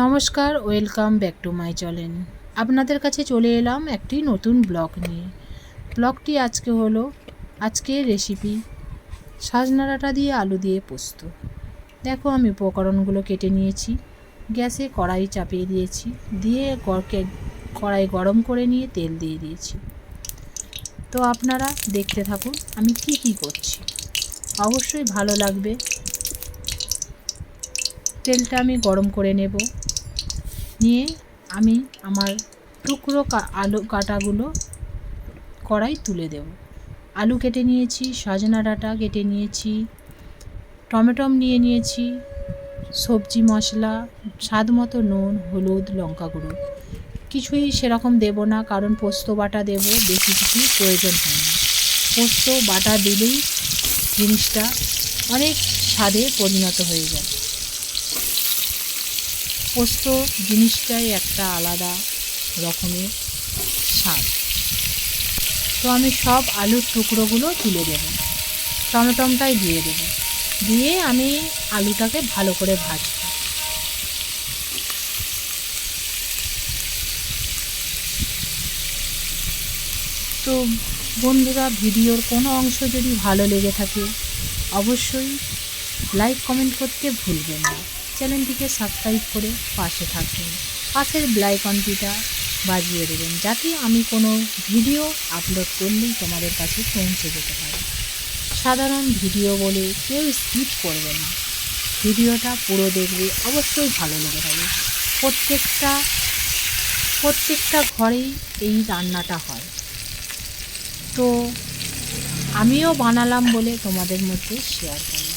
নমস্কার, welcome back to my channel. আপনাদের কাছে চলে এলাম একটি নতুন ব্লগ নিয়ে। ব্লগটি আজকে হলো আজকের রেসিপি সাজনা ডাঁটা দিয়ে আলু দিয়ে পোস্ত। দেখো আমি উপকরণগুলো কেটে নিয়েছি, গ্যাসে কড়াই চাপিয়ে দিয়েছি, দিয়ে কড়াই গরম করে নিয়ে তেল দিয়ে দিয়েছি। তো আপনারা দেখতে থাকুন আমি কি কি করছি। অবশ্যই ভালো লাগবে। তেলটা আমি গরম করে নেব। নিয়ে আমি আমার টুকরো আলু কাটাগুলো কড়াই তুলে দেব। আলু কেটে নিয়েছি, সজনা ডাঁটা কেটে নিয়েছি টমেটম নিয়ে নিয়েছি, সবজি মশলা, স্বাদ মতো নুন, হলুদ, লঙ্কা গুঁড়ো। কিছুই সেরকম দেব না, কারণ পোস্ত বাটা দেব, বেশি কিছু প্রয়োজন হয় না। পোস্ত বাটা দিলেই জিনিসটা অনেক স্বাদে পরিণত হয়ে যায়। পোস্ত জিনিসটাই একটা আলাদা রকমের স্বাদ। তো আমি সব আলুর টুকরোগুলো তুলে দেবো। টমেটমটাই দিয়ে দেবো। দিয়ে আমি আলুটাকে ভালো করে ভাজবো। তো বন্ধুরা, ভিডিওর কোনো অংশ যদি ভালো লেগে থাকে, অবশ্যই লাইক কমেন্ট করতে ভুলবেন না। চ্যানেলটিকে সাবস্ক্রাইব করে পাশে থাকবেন পাশের ব্লাইকনটিটা বাজিয়ে দেবেন যাতে আমি কোনো ভিডিও আপলোড করলেই তোমাদের কাছে পৌঁছে যেতে পারে। সাধারণ ভিডিও বলে কেউ স্কিপ করবে না। ভিডিওটা পুরো দেখবে অবশ্যই ভালো লেগে যাবে প্রত্যেকটা প্রত্যেকটা ঘরেই এই রান্নাটা হয়। তো আমিও বানালাম বলে তোমাদের মধ্যে শেয়ার করলাম।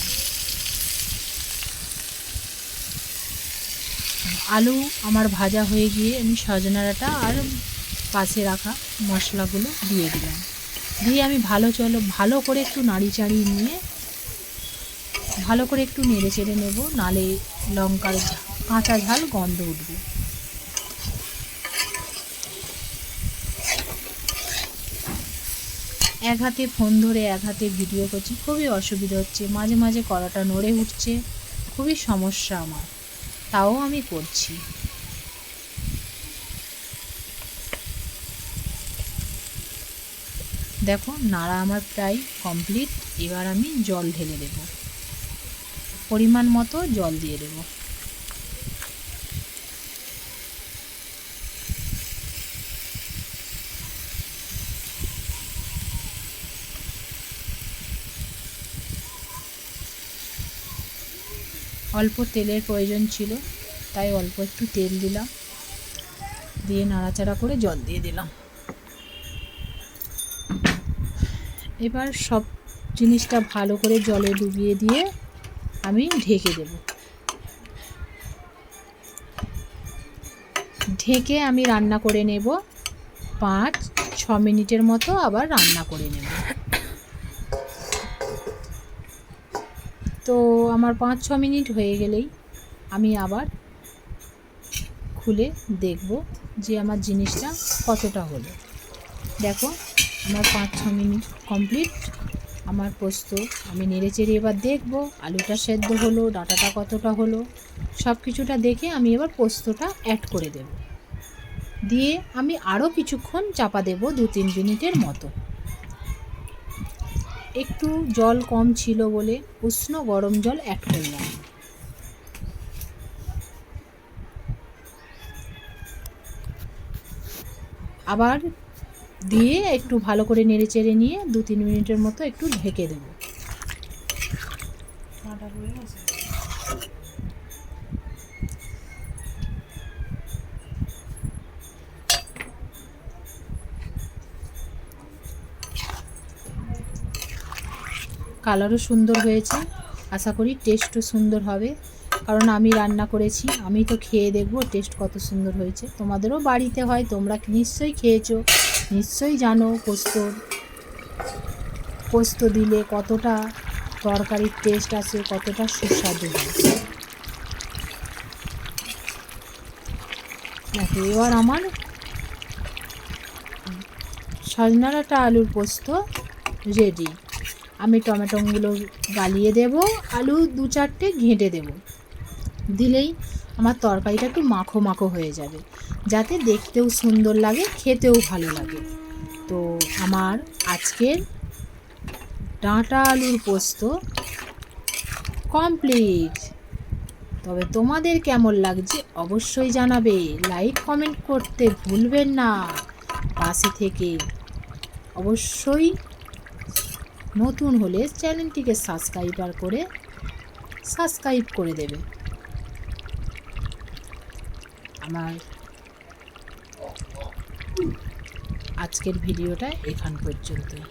আলু আমার ভাজা হয়ে গিয়ে আমি সজনা আর পাশে রাখা মশলাগুলো দিয়ে দিলাম। দিয়ে আমি ভালো চলো, ভালো করে একটু নাড়ি চাড়িয়ে নিয়ে ভালো করে একটু নেড়ে চেড়ে নেব, নালে লঙ্কার কাঁচা ঝাল গন্ধ উঠবে। এক হাতে ফোন ধরে এক হাতে ভিডিও করছি, খুবই অসুবিধা হচ্ছে, মাঝে মাঝে কড়াটা নড়ে উঠছে, খুবই সমস্যা আমার। তাও আমি করছি দেখো, নাড়া আমার প্রায় কমপ্লিট এবার আমি জল ঢেলে দেব। পরিমাণ মতো জল দিয়ে দেব। অল্প তেলের প্রয়োজন ছিল, তাই অল্প একটু তেল দিলাম। দিয়ে নাড়াচাড়া করে জল দিয়ে দিলাম। এবার সব জিনিসটা ভালো করে জলে ডুবিয়ে দিয়ে আমি ঢেকে দেব। ঢেকে আমি রান্না করে নেব। পাঁচ, ছ মিনিটের মতো আবার রান্না করে নেব। তো আমার পাঁচ, ছ মিনিট হয়ে গেলেই আমি আবার খুলে দেখব যে আমার জিনিসটা কতটা হলো। দেখো, আমার পাঁচ, ছ মিনিট কমপ্লিট। আমার পোস্ত আমি নেড়ে চেড়ে এবার দেখব, আলুটা সেদ্ধ হলো, ডাটাটা কতটা হলো সব কিছুটা দেখে আমি এবার পোস্তটা অ্যাড করে দেব। দিয়ে আমি আরও কিছুক্ষণ চাপা দেব দু, তিন মিনিটের মতো। একটু জল কম ছিল বলে উষ্ণ গরম জল অ্যাড করলাম আবার দিয়ে একটু ভালো করে নেড়ে চেড়ে নিয়ে দু তিন মিনিটের মতো একটু ঢেকে দেবো। কালারও সুন্দর হয়েছে। আশা করি টেস্টও সুন্দর হবে। কারণ আমি রান্না করেছি, আমি তো খেয়ে দেখব টেস্ট কত সুন্দর হয়েছে। তোমাদেরও বাড়িতে হয়, তোমরা নিশ্চয়ই খেয়েছো, নিশ্চয়ই জানো পোস্তর পোস্ত দিলে কতটা তরকারির টেস্ট আছে কতটা সুস্বাদু হয়। দেখো, এবার আমার সজনা আলুর পোস্ত রেডি আমি টমেটোগুলো গালিয়ে দেব, আলু দু চারটে ঘেঁটে দেব। দিলেই আমার তরকারিটা একটু মাখো মাখো হয়ে যাবে, যাতে দেখতেও সুন্দর লাগে, খেতেও ভালো লাগে। তো আমার আজকের ডাঁটা আলুর পোস্ত কমপ্লিট। তবে তোমাদের কেমন লাগছে অবশ্যই জানাবে, লাইক, কমেন্ট করতে ভুলবেন না। পাশে থেকে অবশ্যই নতুন হলে চ্যানেলটিকে সাবস্ক্রাইবার করে সাবস্ক্রাইব করে দেবে। আমার আজকের ভিডিওটা এখান পর্যন্তই।